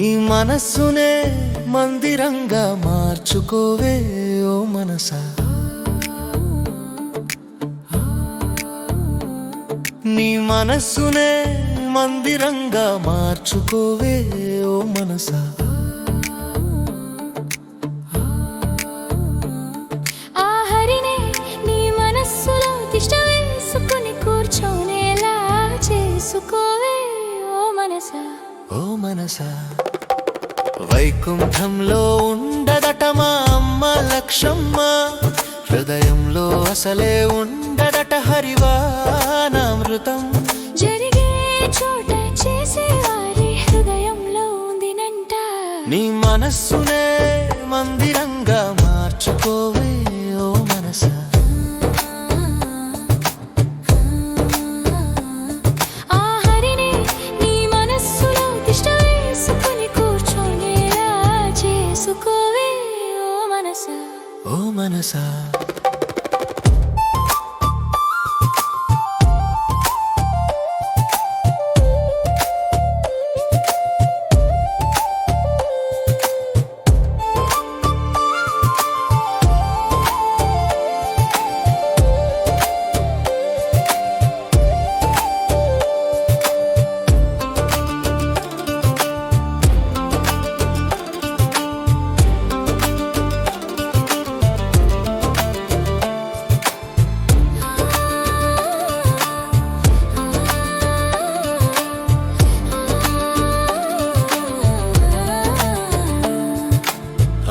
మనస్సునే మందిరంగా మార్చుకోవే ఓ మనసా. నీ మనస్సునే మందిరంగా మార్చుకోవే ఓ మనసా. ఆ నీ మనస్సులో తిష్ట వేసుకుని కూర్చోనేలా చేసుకోవే ఓ మనసా. ఓ మనసా. వైకుంఠంలో ఉండదట మా అమ్మ లక్షమ్మ హృదయంలో అసలే ఉండదట హరివానామృతం జరిగే చోట చేసేవారి హృదయంలో ఉందినంట. నీ మనస్సునే మందిరంగా మార్చుకోవే. ఓ మనసా.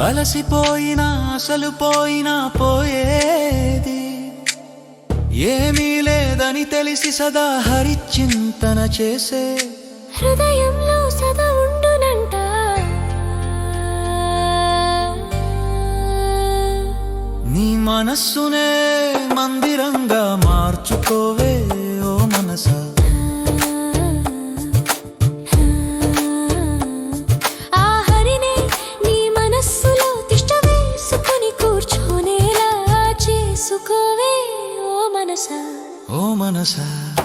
అలసిపోయినా అసలు పోయినా పోయేది. ఏమీ లేదని తెలిసి సదా హరిచింతన చేసే. హృదయంలో సదా ఉండునంట. నీ మనస్సునే మందిరంగా మార్చుకోవే ఓ మనసా. ఓ మనసా.